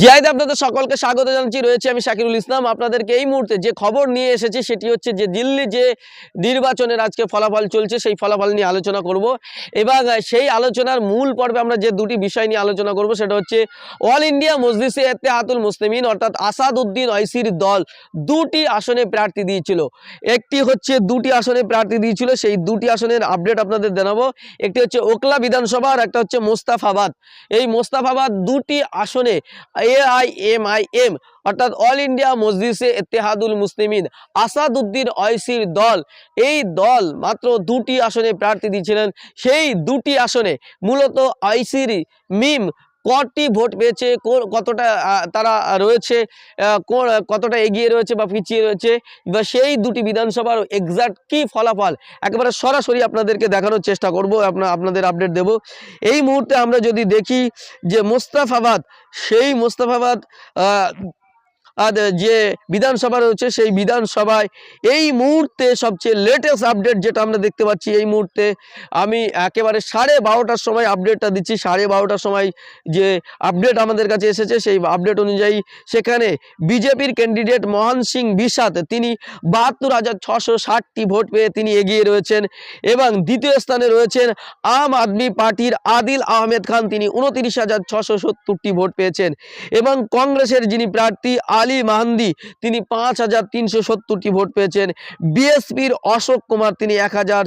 জিয়াইদ আপনাদের সকলকে স্বাগত জানাচ্ছি। রয়েছে আমি শাকিরুল ইসলাম। আপনাদেরকে এই মুহূর্তে যে খবর নিয়ে এসেছি, সেটি হচ্ছে যে দিল্লি যে নির্বাচনের আজকে ফলাফল চলছে, সেই ফলাফল নিয়ে আলোচনা করব। এবং সেই আলোচনার মূল পর্বে আমরা যে দুটি বিষয় নিয়ে আলোচনা করব, সেটা হচ্ছে অল ইন্ডিয়া মজলিসে এত্তেহাতুল মুসলিমিন, অর্থাৎ আসাদ উদ্দিন ঐসির দল দুটি আসনে প্রার্থী দিয়েছিল। একটি হচ্ছে দুটি আসনে প্রার্থী দিয়েছিল, সেই দুটি আসনের আপডেট আপনাদের জানাব। একটি হচ্ছে ওকলা বিধানসভা আর একটা হচ্ছে মোস্তাফাবাদ। এই মোস্তাফাবাদ দুটি আসনে এআইএমআইএম অর্থাৎ অল ইন্ডিয়া মসজিদে এতেহাদুল মুসলিমিন আসাদুদ্দিন ঐসির দল। এই দল মাত্র দুটি আসনে প্রার্থী দিয়েছিলেন। সেই দুটি আসনে মূলত ঐসির মিম কটি ভোট পেয়েছে কতটা তারা রয়েছে কতটা এগিয়ে রয়েছে বা পিছিয়ে রয়েছে, বা সেই দুটি বিধানসভার এক্সাক্ট কি ফলাফল, একেবারে সরাসরি আপনাদেরকে দেখানোর চেষ্টা করব আপনাদের আপডেট দেব। এই মুহূর্তে আমরা যদি দেখি যে মোস্তাফাবাদ, সেই মোস্তাফাবাদ যে বিধানসভা রয়েছে সেই বিধানসভায় এই মুহূর্তে সবচেয়ে লেটেস্ট আপডেট যেটা আমরা দেখতে পাচ্ছি, এই মুহূর্তে আমি একেবারে সাড়ে বারোটার সময় আপডেটটা দিচ্ছি। সাড়ে বারোটার সময় যে আপডেট আমাদের কাছে এসেছে, সেই আপডেট অনুযায়ী সেখানে বিজেপির ক্যান্ডিডেট মহান সিং বিশাত তিনি বাহাত্তর হাজার ছশো ষাটটি ভোট পেয়ে তিনি এগিয়ে রয়েছেন এবং দ্বিতীয় স্থানে রয়েছেন আম আদমি পার্টির আদিল আহমেদ খান, তিনি উনতিরিশ হাজার ছশো সত্তরটি ভোট পেয়েছেন এবং কংগ্রেসের যিনি প্রার্থী আলী মাহান্দি, তিনি পাঁচ হাজার তিনশো সত্তরটি ভোট পেয়েছেন। বিএসপির অশোক কুমার, তিনি এক হাজার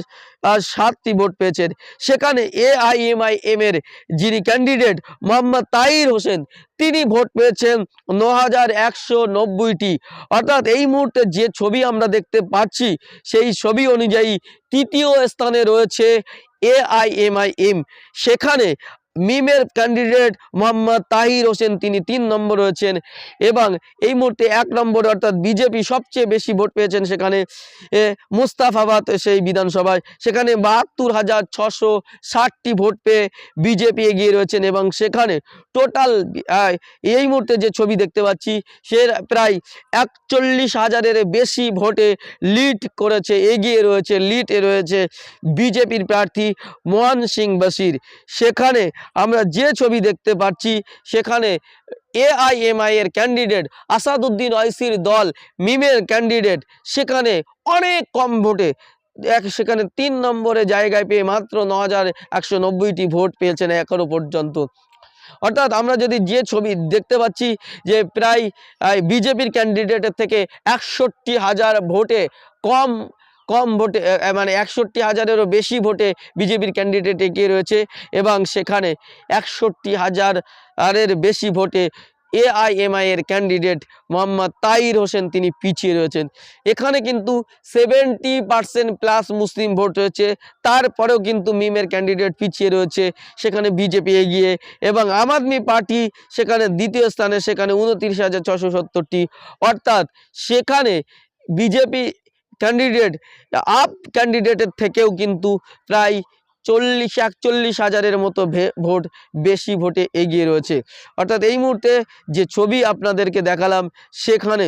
সাতটি ভোট পেয়েছেন। সেখানে এআইএমআইএম এর যিনি ক্যান্ডিডেট মোহাম্মদ তাইর হোসেন, তিনি ভোট পেয়েছেন ন হাজার একশো নব্বইটি। অর্থাৎ এই মুহূর্তে যে ছবি আমরা দেখতে পাচ্ছি, সেই ছবি অনুযায়ী তৃতীয় স্থানে রয়েছে এআইএমআইএম সেখানে মিমের ক্যান্ডিডেট মোহাম্মদ তাহির হোসেন, তিনি তিন নম্বর রয়েছেন এবং এই মুহূর্তে এক নম্বরে অর্থাৎ বিজেপি সবচেয়ে বেশি ভোট পেয়েছেন সেখানে মুস্তাফাবাদ সেই বিধানসভায়। সেখানে বাহাত্তর হাজার ছশো ষাটটি ভোট পেয়ে বিজেপি এগিয়ে রয়েছেন এবং সেখানে টোটাল এই মুহূর্তে যে ছবি দেখতে পাচ্ছি, সে প্রায় একচল্লিশ হাজারের বেশি ভোটে লিড করেছে, এগিয়ে রয়েছে লিডে রয়েছে বিজেপির প্রার্থী মোহন সিং বসির সেখানে আমরা যে ছবি দেখতে পাচ্ছি, সেখানে এআইএমআই এর ক্যান্ডিডেট আসাদুদ্দিন ঐসির দল মিমের ক্যান্ডিডেট সেখানে অনেক কম ভোটে, এক সেখানে তিন নম্বরে জায়গায় পেয়ে মাত্র ন হাজার একশো নব্বইটি ভোট পেয়েছেন এখনও পর্যন্ত। অর্থাৎ আমরা যদি যে ছবি দেখতে পাচ্ছি, যে প্রায় বিজেপির ক্যান্ডিডেটের থেকে একষট্টি হাজার ভোটে কম কম ভোটে মানে একষট্টি হাজারেরও বেশি ভোটে বিজেপির ক্যান্ডিডেট এগিয়ে রয়েছে এবং সেখানে একষট্টি হাজার আরের বেশি ভোটে এআইএমআই এর ক্যান্ডিডেট মোহাম্মদ তাইর হোসেন তিনি পিছিয়ে রয়েছেন। এখানে কিন্তু seventy percent plus Muslim vote রয়েছে, তারপরেও কিন্তু মিমের ক্যান্ডিডেট পিছিয়ে রয়েছে, সেখানে বিজেপি এগিয়ে এবং আম আদমি পার্টি সেখানে দ্বিতীয় স্থানে, সেখানে উনত্রিশ হাজার ছশো সত্তরটি। অর্থাৎ সেখানে বিজেপি ক্যান্ডিডেট আপ ক্যান্ডিডেটের থেকেও কিন্তু প্রায় চল্লিশ, একচল্লিশ হাজারের মতো ভোট, বেশি ভোটে এগিয়ে রয়েছে। অর্থাৎ এই মুহূর্তে যে ছবি আপনাদেরকে দেখালাম সেখানে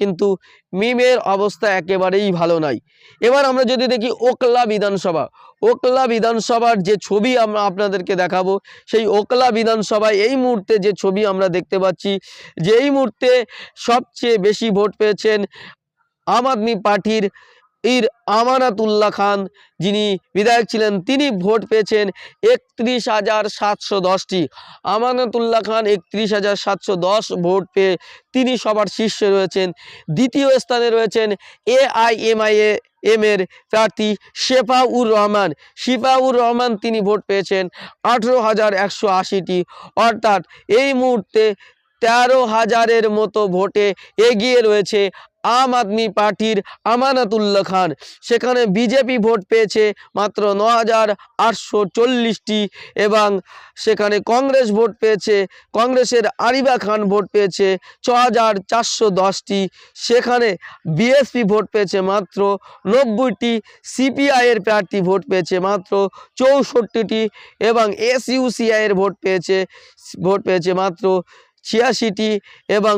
কিন্তু মিমের অবস্থা একেবারেই ভালো নাই। এবার আমরা যদি দেখি ওকলা বিধানসভা। ওকলা বিধানসভার যে ছবি আমরা আপনাদেরকে দেখাবো, সেই ওকলা বিধানসভায় এই মুহূর্তে যে ছবি আমরা দেখতে পাচ্ছি, যে এই মুহূর্তে সবচেয়ে বেশি ভোট পেয়েছেন আম আদমি পার্টির ইর আমানাতুল্লাহ খান, যিনি বিধায়ক ছিলেন, তিনি ভোট পেয়েছেন একত্রিশ হাজার সাতশো দশটি। আমানাতুল্লাহ খান একত্রিশ হাজার সাতশো দশ ভোট পেয়ে তিনি সবার শীর্ষে রয়েছেন। দ্বিতীয় স্থানে রয়েছেন এ এআইএমআইএ এম এর প্রার্থী শেফাউর রহমান। শিফাউর রহমান তিনি ভোট পেয়েছেন আঠেরো হাজার একশো আশিটি। অর্থাৎ এই মুহূর্তে তেরো হাজারের মতো ভোটে এগিয়ে রয়েছে আম আদমি পার্টির আমানাতুল্লাহ খান। সেখানে বিজেপি ভোট পেয়েছে মাত্র ন হাজার আটশো চল্লিশটি এবং সেখানে কংগ্রেস ভোট পেয়েছে, কংগ্রেসের আরিবা খান ভোট পেয়েছে ছ হাজার চারশো দশটি। সেখানে বিএসপি ভোট পেয়েছে মাত্র নব্বইটি সিপিআইয়ের প্রার্থী ভোট পেয়েছে মাত্র চৌষট্টিটি এবং এসইউসিআইয়ের ভোট পেয়েছে ভোট পেয়েছে মাত্র ছিয়াশিটি এবং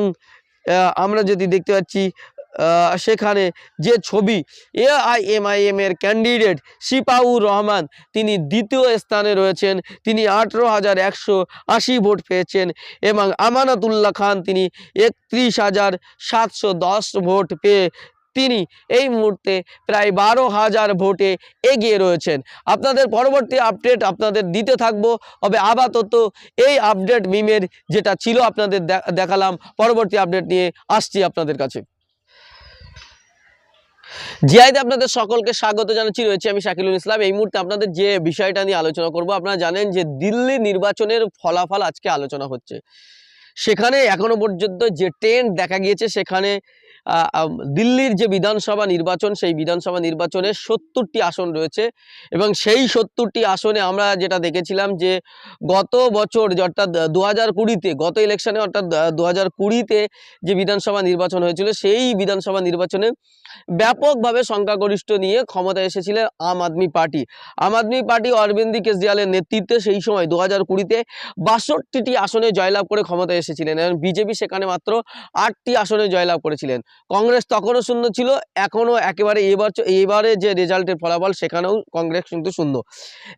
আমরা যদি দেখতে পাচ্ছি সেখানে যে ছবি এআইএমআইএম এর ক্যান্ডিডেট শিপাউর রহমান, তিনি দ্বিতীয় স্থানে রয়েছেন, তিনি আঠেরো হাজার একশো আশি ভোট পেয়েছেন এবং আমানাতুল্লাহ খান তিনি একত্রিশ হাজার সাতশো দশ ভোট পেয়ে তিনি এই মুহূর্তে প্রায় বারো হাজার ভোটে এগিয়ে রয়েছেন। আপনাদের পরবর্তী আপডেট আপনাদের দিতে থাকব, তবে আপাতত এই আপডেট মিমের যেটা ছিল আপনাদের দেখালাম, পরবর্তী আপডেট নিয়ে আসছি আপনাদের কাছে। জিআইতে আপনাদের সকলকে স্বাগত জানাচ্ছি। রয়েছে আমি শাকিলুল ইসলাম। এই মুহূর্তে আপনাদের যে বিষয়টা নিয়ে আলোচনা করব, আপনারা জানেন যে দিল্লি নির্বাচনের ফলাফল আজকে আলোচনা হচ্ছে। সেখানে এখনও পর্যন্ত যে ট্রেন্ড দেখা গিয়েছে, সেখানে দিল্লির যে বিধানসভা নির্বাচন, সেই বিধানসভা নির্বাচনে সত্তরটি আসন রয়েছে এবং সেই সত্তরটি আসনে আমরা যেটা দেখেছিলাম যে গত বছর অর্থাৎ দু হাজার কুড়িতে, গত ইলেকশনে অর্থাৎ দু হাজার কুড়িতে যে বিধানসভা নির্বাচন হয়েছিল, সেই বিধানসভা নির্বাচনে ব্যাপকভাবে সংখ্যাগরিষ্ঠ নিয়ে ক্ষমতায় এসেছিলেন আম আদমি পার্টি। আম আদমি পার্টি অরবিন্দ কেজরিওয়ালের নেতৃত্বে সেই সময় দু হাজার কুড়িতে বাষট্টিটি আসনে জয়লাভ করে ক্ষমতায় এসেছিলেন এবং বিজেপি সেখানে মাত্র আটটি আসনে জয়লাভ করেছিলেন। কংগ্রেস তখনও শূন্য ছিল, এখনও একেবারে এবার এবারে যে রেজাল্টের ফলাফল সেখানেও কংগ্রেস কিন্তু শূন্য।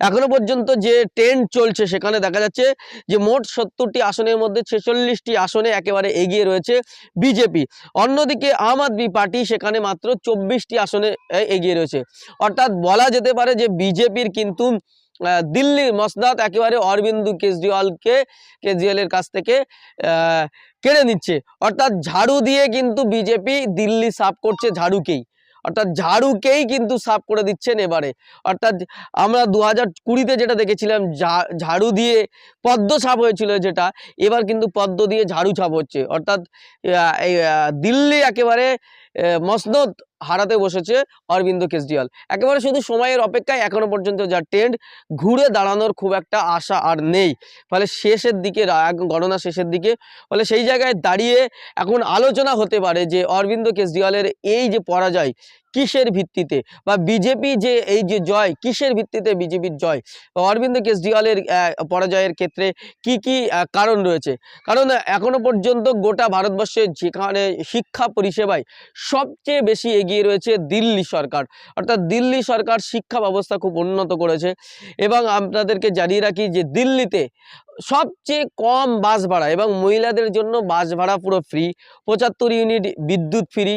এখনও পর্যন্ত যে ট্রেন্ড চলছে সেখানে দেখা যাচ্ছে যে মোট সত্তরটি আসনের মধ্যে ছেচল্লিশটি আসনে একেবারে এগিয়ে রয়েছে বিজেপি। অন্যদিকে আম আদমি পার্টি সেখানে মাত্র চব্বিশটি আসনে এগিয়ে রয়েছে। অর্থাৎ বলা যেতে পারে যে বিজেপির কিন্তু দিল্লি দিল্লির মসনাদ একেবারে অরবিন্দ কেজরিওয়ালকে, কেজরিওয়ালের কাছ থেকে কেড়ে নিচ্ছে। অর্থাৎ ঝাড়ু দিয়ে কিন্তু বিজেপি দিল্লি সাফ করছে ঝাড়ুকেই। অর্থাৎ ঝাড়ুকেই কিন্তু সাফ করে দিচ্ছেন এবারে। অর্থাৎ আমরা দু হাজার কুড়িতে যেটা দেখেছিলাম ঝাড়ু দিয়ে পদ্ম সাফ হয়েছিল যেটা, এবার কিন্তু পদ্ম দিয়ে ঝাড়ু ছাপ হচ্ছে। অর্থাৎ দিল্লি একেবারে মসনদ হারাতে বসেছে অরবিন্দ কেজরিওয়াল। একেবারে শুধু সময়ের অপেক্ষায় এখনও পর্যন্ত যা ট্রেন্ড ঘুরে দাঁড়ানোর খুব একটা আশা আর নেই। ফলে শেষের দিকে গণনা শেষের দিকে, ফলে সেই জায়গায় দাঁড়িয়ে এখন আলোচনা হতে পারে যে অরবিন্দ কেজরিওয়ালের এই যে পরাজয় কিসের ভিত্তিতে? বা বিজেপি যে এই যে জয়, কিসের ভিত্তিতে বিজেপির জয়? অরবিন্দ কেজরিওয়ালের পরাজয়ের ক্ষেত্রে কি কি কারণ রয়েছে? কারণ এখনও পর্যন্ত গোটা ভারতবর্ষে যেখানে শিক্ষা পরিষেবায় সবচেয়ে বেশি এগিয়ে রয়েছে দিল্লি সরকার। অর্থাৎ দিল্লি সরকার শিক্ষা ব্যবস্থা খুব উন্নত করেছে। এবং আপনাদেরকে জানিয়ে রাখি যে দিল্লিতে সবচেয়ে কম বাস ভাড়া এবং মহিলাদের জন্য বাস ভাড়া পুরো ফ্রি পঁচাত্তর ইউনিট বিদ্যুৎ ফ্রি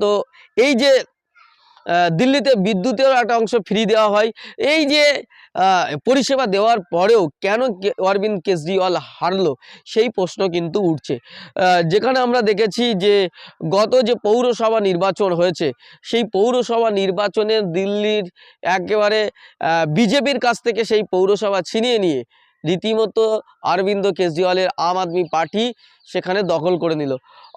তো এই যে দিল্লিতে বিদ্যুতের একটা অংশ ফ্রি দেওয়া হয়, এই যে পরিষেবা দেওয়ার পরেও কেন অরবিন্দ কেজরিওয়াল হারলো, সেই প্রশ্ন কিন্তু উঠছে। যেখানে আমরা দেখেছি যে, গত যে পৌরসভা নির্বাচন হয়েছে, সেই পৌরসভা নির্বাচনে দিল্লির একেবারে বিজেপির কাছ থেকে সেই পৌরসভা ছিনিয়ে নিয়ে, রীতিমতো অরবিন্দ কেজরিওয়ালের আম আদমি পার্টি সেখানে দখল করে নিল।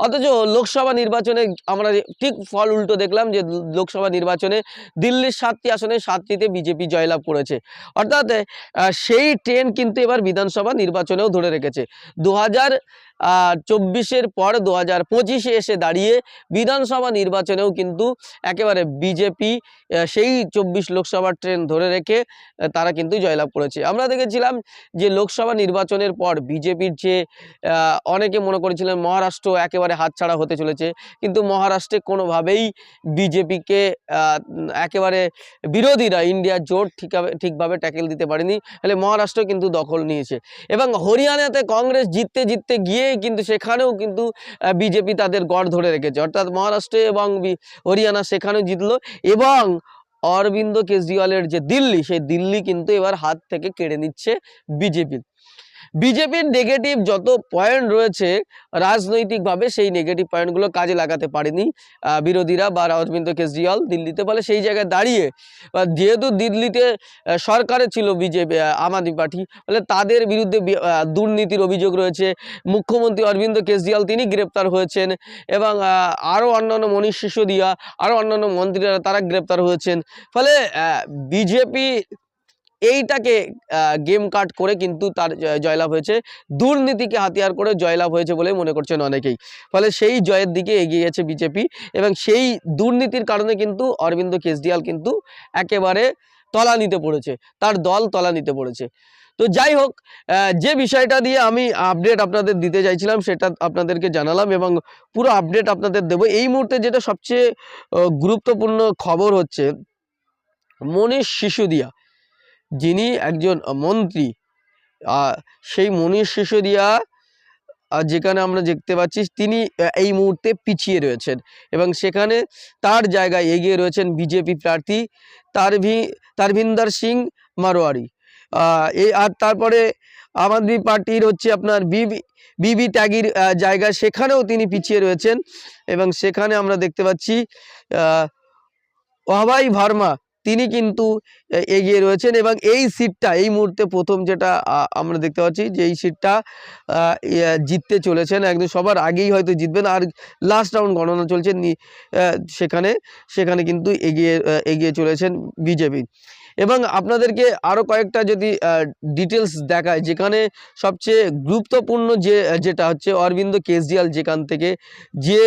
অথচ লোকসভা নির্বাচনে আমরা ঠিক ফল উল্টো দেখলাম যে লোকসভা নির্বাচনে দিল্লির সাতটি আসনে সাতটিতে বিজেপি জয়লাভ করেছে। অর্থাৎ সেই ট্রেন কিন্তু এবার বিধানসভা নির্বাচনেও ধরে রেখেছে। দু হাজার চব্বিশের পর দু হাজার পঁচিশে এসে দাঁড়িয়ে বিধানসভা নির্বাচনেও কিন্তু একেবারে বিজেপি সেই চব্বিশ লোকসভার ট্রেন ধরে রেখে তারা কিন্তু জয়লাভ করেছে। আমরা দেখেছিলাম যে লোকসভা নির্বাচনের পর বিজেপির যে অনেকে মনে করেছিলেন মহারাষ্ট্র একেবারে হাতছাড়া হতে চলেছে। কিন্তু মহারাষ্ট্রে কোনোভাবেই বিজেপিকে একেবারে বিরোধীরা ইন্ডিয়ার জোট ঠিকভাবে ঠিকভাবে ট্যাকেল দিতে পারেনি। তাহলে মহারাষ্ট্র কিন্তু দখল নিয়েছে। এবং হরিয়ানাতে কংগ্রেস জিততে জিততে গিয়েই কিন্তু সেখানেও কিন্তু বিজেপি তাদের গড় ধরে রেখেছে। অর্থাৎ মহারাষ্ট্রে এবং হরিয়ানা সেখানেও জিতলো। এবং অরবিন্দ কেজরিওয়ালের যে দিল্লি, সেই দিল্লি কিন্তু এবার হাত থেকে কেড়ে নিচ্ছে বিজেপি। বিজেপির নেগেটিভ যত পয়েন্ট রয়েছে, রাজনৈতিকভাবে সেই নেগেটিভ পয়েন্টগুলো কাজে লাগাতে পারেনি বিরোধীরা বা অরবিন্দ কেজরিওয়াল দিল্লিতে। ফলে সেই জায়গায় দাঁড়িয়ে যেহেতু দিল্লিতে সরকারে ছিল বিজেপি আম আদমি পার্টি, ফলে তাদের বিরুদ্ধে দুর্নীতির অভিযোগ রয়েছে। মুখ্যমন্ত্রী অরবিন্দ কেজরিওয়াল তিনি গ্রেপ্তার হয়েছেন এবং আরও অন্যান্য মনীষ সিসোদিয়া আরও অন্যান্য মন্ত্রীরা তারা গ্রেপ্তার হয়েছেন। ফলে বিজেপি এইটাকে গেম কাট করে কিন্তু তার জয়লাভ হয়েছে। দুর্নীতিকে হাতিয়ার করে জয়লাভ হয়েছে বলে মনে করছেন অনেকেই। ফলে সেই জয়ের দিকে এগিয়ে গেছে বিজেপি এবং সেই দুর্নীতির কারণে কিন্তু অরবিন্দ কেজরিওয়াল কিন্তু একেবারে তলা নিতে পড়েছে। তার দল তলা নিতে পড়েছে। তো যাই হোক যে বিষয়টা দিয়ে আমি আপডেট আপনাদের দিতে চাইছিলাম সেটা আপনাদেরকে জানালাম এবং পুরো আপডেট আপনাদের দেবো। এই মুহূর্তে যেটা সবচেয়ে গুরুত্বপূর্ণ খবর হচ্ছে মনীষ শিশুদিয়া যিনি একজন মন্ত্রী সেই মনীষ সিসোদিয়া যেখানে আমরা দেখতে পাচ্ছি তিনি এই মুহূর্তে পিছিয়ে রয়েছেন এবং সেখানে তার জায়গায় এগিয়ে রয়েছেন বিজেপি প্রার্থী তারভি, তারভিন্দর সিং মারোয়ারি। এই আর তারপরে আম আদমি পার্টির হচ্ছে আপনার বিবি বিবি ত্যাগীর জায়গা, সেখানেও তিনি পিছিয়ে রয়েছেন এবং সেখানে আমরা দেখতে পাচ্ছি অভয় ভার্মা তিনি কিন্তু এগিয়ে রয়েছেন এবং এই সিটটা, এই মুহূর্তে প্রথম যেটা আমরা দেখতে পাচ্ছি যে এই সিটটা জিততে চলেছেন। একদম সবার আগেই হয়তো জিতবেন। আর লাস্ট রাউন্ড গণনা চলছে সেখানে। সেখানে কিন্তু এগিয়ে এগিয়ে চলেছেন বিজেপি। এবং আপনাদেরকে আরও কয়েকটা যদি ডিটেলস দেখায়, যেখানে সবচেয়ে গুরুত্বপূর্ণ যে যেটা হচ্ছে অরবিন্দ কেজরিওয়াল যেখান থেকে, যে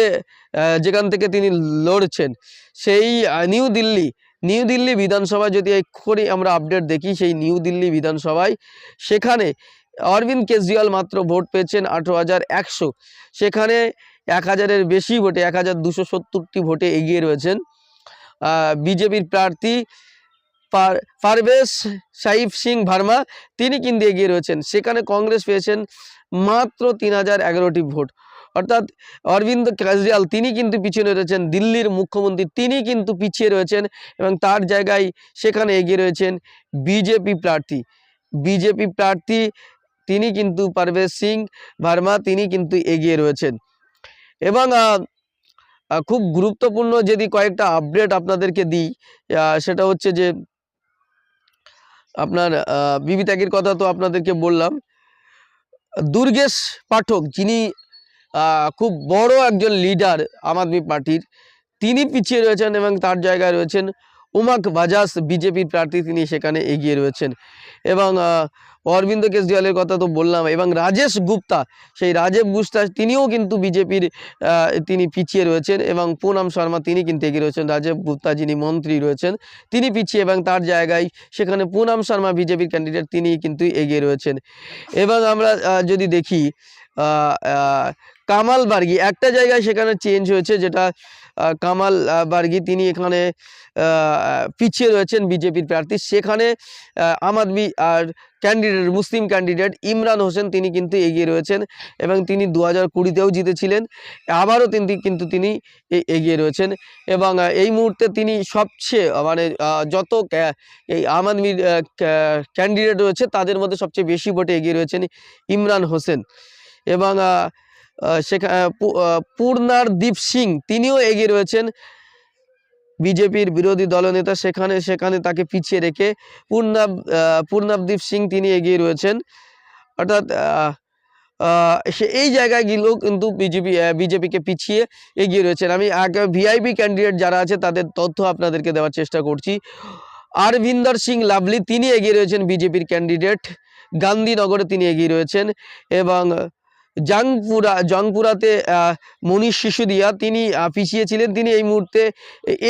যেখান থেকে তিনি লড়ছেন, সেই নিউ দিল্লি নিউ দিল্লি বিধানসভা যদি এক্ষুনি আমরা আপডেট দেখি, সেই নিউ দিল্লি বিধানসভায়, সেখানে অরবিন্দ কেজরিওয়াল মাত্র ভোট পেয়েছেন আঠেরো হাজার একশো। সেখানে এক হাজারের বেশি ভোটে, এক হাজার দুশো সত্তরটি ভোটে এগিয়ে রয়েছেন বিজেপির প্রার্থী পার পারভেজ সাইফ সিং ভার্মা, তিনি কিন্তু এগিয়ে রয়েছেন। সেখানে কংগ্রেস পেয়েছেন মাত্র তিন হাজার এগারোটি ভোট। অর্থাৎ অরবিন্দ কেজরিওয়াল, তিনি কিন্তু পিছিয়ে রয়েছেন। দিল্লির মুখ্যমন্ত্রী, তিনি কিন্তু পিছিয়ে রয়েছেন এবং তার জায়গায় সেখানে এগিয়ে রয়েছেন বিজেপি প্রার্থী। বিজেপি প্রার্থী, তিনি কিন্তু পারভেজ সিং ভার্মা, তিনি কিন্তু এগিয়ে রয়েছেন। এবং খুব গুরুত্বপূর্ণ যদি কয়েকটা আপডেট আপনাদেরকে দিই সেটা হচ্ছে যে আপনার বিবি ত্যাগের কথা তো আপনাদেরকে বললাম। দুর্গেশ পাঠক যিনি খুব বড় একজন লিডার আম আদমি পার্টির, তিনি পিছিয়ে রয়েছেন এবং তার জায়গায় রয়েছেন উমাক বাজাস বিজেপির প্রার্থী, তিনি সেখানে এগিয়ে রয়েছেন। এবং অরবিন্দ কেজরিওয়ালের কথা তো বললাম, এবং রাজেশ গুপ্তা, সেই রাজেশ গুপ্তা, তিনিও কিন্তু বিজেপির তিনি পিছিয়ে রয়েছেন, এবং পুনাম শর্মা, তিনি কিন্তু এগিয়ে রয়েছেন রাজীব গুপ্তা যিনি মন্ত্রী রয়েছেন, তিনি পিছিয়ে, এবং তার জায়গায় সেখানে পুনাম শর্মা বিজেপির ক্যান্ডিডেট তিনি কিন্তু এগিয়ে রয়েছেন। এবং আমরা যদি দেখি কামাল বার্গি, একটা জায়গায় সেখানে চেঞ্জ হয়েছে, যেটা কামাল বার্গি, তিনি এখানে পিছিয়ে রয়েছেন বিজেপির প্রার্থী, সেখানে আম আদমি, আর candidate Muslim candidate Imran Hossain, তিনি কিন্তু এগিয়ে রয়েছেন এবং তিনি দু হাজার কুড়িতেও জিতেছিলেন। আবারও তিনি কিন্তু তিনি এগিয়ে রয়েছেন এবং এই মুহূর্তে তিনি সবচেয়ে মানে যত এই আম আদমির ক্যান্ডিডেট রয়েছে, তাদের মধ্যে সবচেয়ে বেশি ভোটে এগিয়ে রয়েছেন ইমরান হোসেন। এবং সেখানে পূর্ণার দীপ সিং, তিনিও এগিয়ে রয়েছেন। বিজেপির বিরোধী দলনেতা সেখানে সেখানে তাকে পিছিয়ে রেখে পূর্ণাব পূর্ণাবদীপ সিং তিনি এগিয়ে রয়েছেন। অর্থাৎ সে এই জায়গায় গেলেও কিন্তু বিজেপি বিজেপিকে পিছিয়ে এগিয়ে রয়েছেন। আমি ভিআইপি ক্যান্ডিডেট যারা আছে তাদের তথ্য আপনাদেরকে দেওয়ার চেষ্টা করছি। আরভিন্দর সিং লাভলি তিনি এগিয়ে রয়েছেন বিজেপির ক্যান্ডিডেট গান্ধীনগরে তিনি এগিয়ে রয়েছেন এবং জাংপুরা জংপুরাতে মনীষ শিশুদিয়া তিনি আহ, পিছিয়ে ছিলেন তিনি এই মুহূর্তে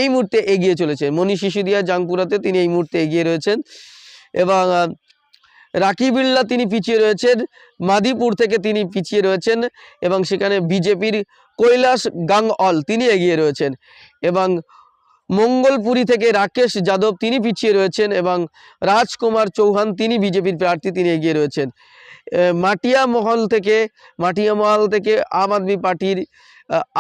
এই মুহূর্তে এগিয়ে চলেছেন। মনীষ শিশুদিয়া জাংপুরাতে তিনি এই মুহূর্তে এগিয়ে রয়েছেন এবং আহ, রাকিবুল্লাহ তিনি পিছিয়ে রয়েছেন মাদিপুর থেকে তিনি পিছিয়ে রয়েছেন এবং সেখানে বিজেপির কৈলাস গাংঅল তিনি এগিয়ে রয়েছেন এবং মঙ্গলপুরি থেকে রাকেশ যাদব তিনি পিছিয়ে রয়েছেন এবং রাজকুমার চৌহান তিনি বিজেপির প্রার্থী তিনি এগিয়ে রয়েছেন। মাটিয়া মহল থেকে, মাটিয়া মহল থেকে আম আদমি পার্টির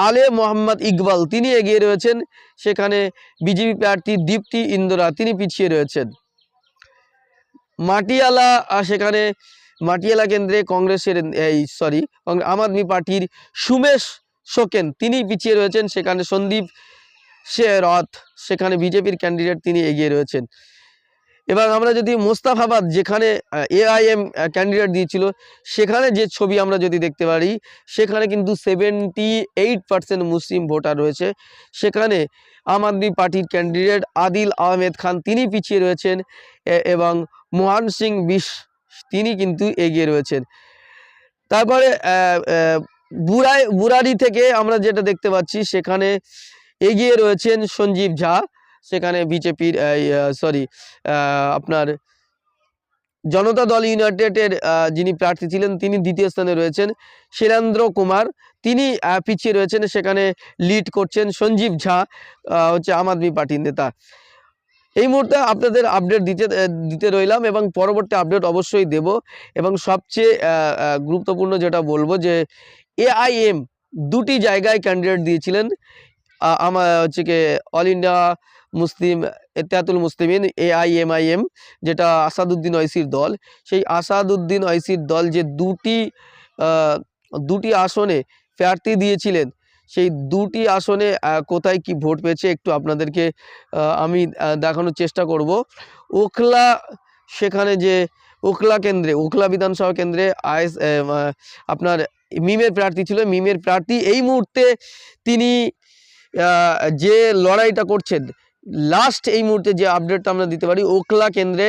আলে মোহাম্মদ ইকবাল, তিনি এগিয়ে রয়েছেন। সেখানে বিজেপি প্রার্থী দীপ্তি ইন্দোরা, তিনি পিছিয়ে রয়েছেন। মাটিয়ালা সেখানে মাটিয়ালা কেন্দ্রে কংগ্রেসের, এই সরি আম আদমি পার্টির সুমেশ সোকেন, তিনি পিছিয়ে রয়েছেন। সেখানে সন্দীপ সে শেরথ সেখানে বিজেপির ক্যান্ডিডেট তিনি এগিয়ে রয়েছেন। এবং আমরা যদি মোস্তাফাবাদ যেখানে এআইএম ক্যান্ডিডেট দিয়েছিল, সেখানে যে ছবি আমরা যদি দেখতে পারি, সেখানে কিন্তু seventy eight percent Muslim voter রয়েছে। সেখানে আম আদমি পার্টির ক্যান্ডিডেট আদিল আহমেদ খান, তিনি পিছিয়ে রয়েছেন এবং মোহন সিং বিশ, তিনি কিন্তু এগিয়ে রয়েছেন। তারপরে বুড়াই, বুড়ারি থেকে আমরা যেটা দেখতে পাচ্ছি, সেখানে এগিয়ে রয়েছেন সঞ্জীব ঝা। সেখানে বিজেপির সরি আপনার জনতা দল ইউনাইটেডের যিনি প্রার্থী ছিলেন, তিনি দ্বিতীয় স্থানে রয়েছেন শিলেন্দ্র কুমার। তিনি পিছিয়ে রয়েছেন, সেখানে লিড করছেন সঞ্জীব ঝা হচ্ছে আম আদমি পার্টির নেতা। এই মুহূর্তে আপনাদের আপডেট দিতে দিতে রইলাম এবং পরবর্তী আপডেট অবশ্যই দেব এবং সবচেয়ে গুরুত্বপূর্ণ যেটা বলব যে এআইএম দুটি জায়গায় ক্যান্ডিডেট দিয়েছিলেন আমার হচ্ছে কি All India Muslim Ittehadul Muslimeen AIMIM যেটা আসাদুদ্দিন ঐসির দল। সেই আসাদুদ্দিন ঐসির দল যে দুটি দুটি আসনে প্রার্থী দিয়েছিলেন, সেই দুটি আসনে কোথায় কি ভোট পেয়েছে একটু আপনাদেরকে আমি দেখানোর চেষ্টা করব। ওখলা, সেখানে যে ওখলা কেন্দ্রে, ওখলা বিধানসভা কেন্দ্রে আইএস আপনার মিমের প্রার্থী ছিল। মিমের প্রার্থী এই মুহূর্তে তিনি যে লড়াইটা করছেন লাস্ট এই মুহূর্তে যে আপডেটটা আমরা দিতে পারি, ওখলা কেন্দ্রে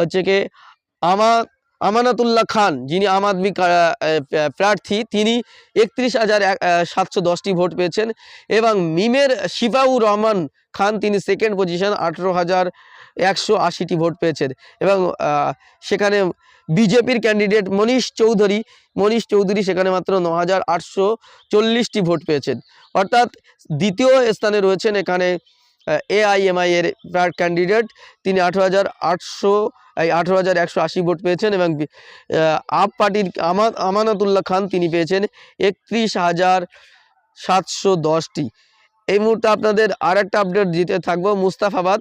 হচ্ছে কি আমা, আমানাতুল্লাহ খান, যিনি আম আদমি প্রার্থী, তিনি একত্রিশ হাজার সাতশো দশটি ভোট পেয়েছেন এবং মিমের শিফাউর রহমান খান, তিনি সেকেন্ড পজিশন আঠেরো হাজার একশো আশিটি ভোট পেয়েছেন। এবং সেখানে বিজেপির ক্যান্ডিডেট মনীষ চৌধুরী মনীষ চৌধুরী সেখানে মাত্র ন হাজার আটশো চল্লিশটি ভোট পেয়েছেন। অর্থাৎ দ্বিতীয় স্থানে রয়েছেন এখানে এআইএমআই এর ক্যান্ডিডেট তিনি আঠেরো হাজার আটশো, এই আঠেরো হাজার একশো আশি ভোট পেয়েছেন এবং আপ পার্টির আমা আমানাতুল্লাহ খান তিনি পেয়েছেন একত্রিশ হাজার সাতশো দশটি। এই মুহূর্তে আপনাদের আর একটা আপডেট দিতে থাকব, মুস্তাফাবাদ।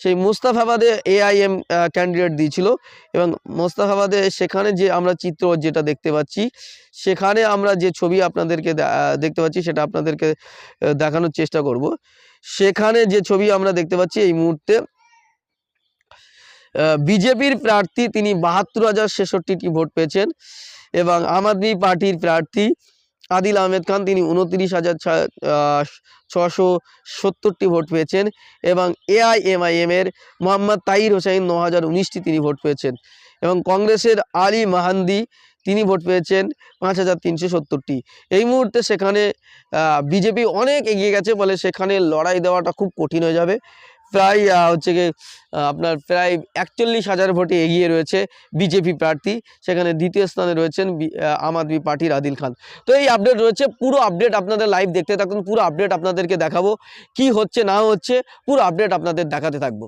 সেই মুস্তাফাবাদে এআইএম ক্যান্ডিডেট দিয়েছিল এবং মুস্তাফাবাদে সেখানে যে আমরা চিত্র যেটা দেখতে পাচ্ছি, সেখানে আমরা যে ছবি আপনাদেরকে দেখতে পাচ্ছি সেটা আপনাদেরকে দেখানোর চেষ্টা করব। সেখানে যে ছবি আমরা দেখতে পাচ্ছি এই মুহূর্তে বিজেপির প্রার্থী তিনি বাহাত্তর হাজার ছেষট্টিটি ভোট পেয়েছেন এবং আম আদমি পার্টির প্রার্থী আদিল আহমেদ খান তিনি উনত্রিশ হাজার ছশো সত্তরটি ভোট পেয়েছেন এবং এআইএমআইএম এর মোহাম্মদ তাইর হোসেন ন হাজার উনিশটি তিনি ভোট পেয়েছেন এবং কংগ্রেসের আলী মাহান্দি তিনি ভোট পেয়েছেন পাঁচ হাজার তিনশো সত্তরটি। এই মুহূর্তে সেখানে বিজেপি অনেক এগিয়ে গেছে বলে সেখানে লড়াই দেওয়াটা খুব কঠিন হয়ে যাবে। প্রায় হচ্ছে গিয়ে আপনার প্রায় একচল্লিশ হাজার ভোটে এগিয়ে রয়েছে বিজেপি প্রার্থী। সেখানে দ্বিতীয় স্থানে রয়েছেন আম আদমি পার্টির আদিল খান। তো এই আপডেট রয়েছে, পুরো আপডেট আপনাদের লাইভ দেখতে থাকুন, পুরো আপডেট আপনাদেরকে দেখাবো। কি হচ্ছে, না হচ্ছে, পুরো আপডেট আপনাদের দেখাতে থাকব।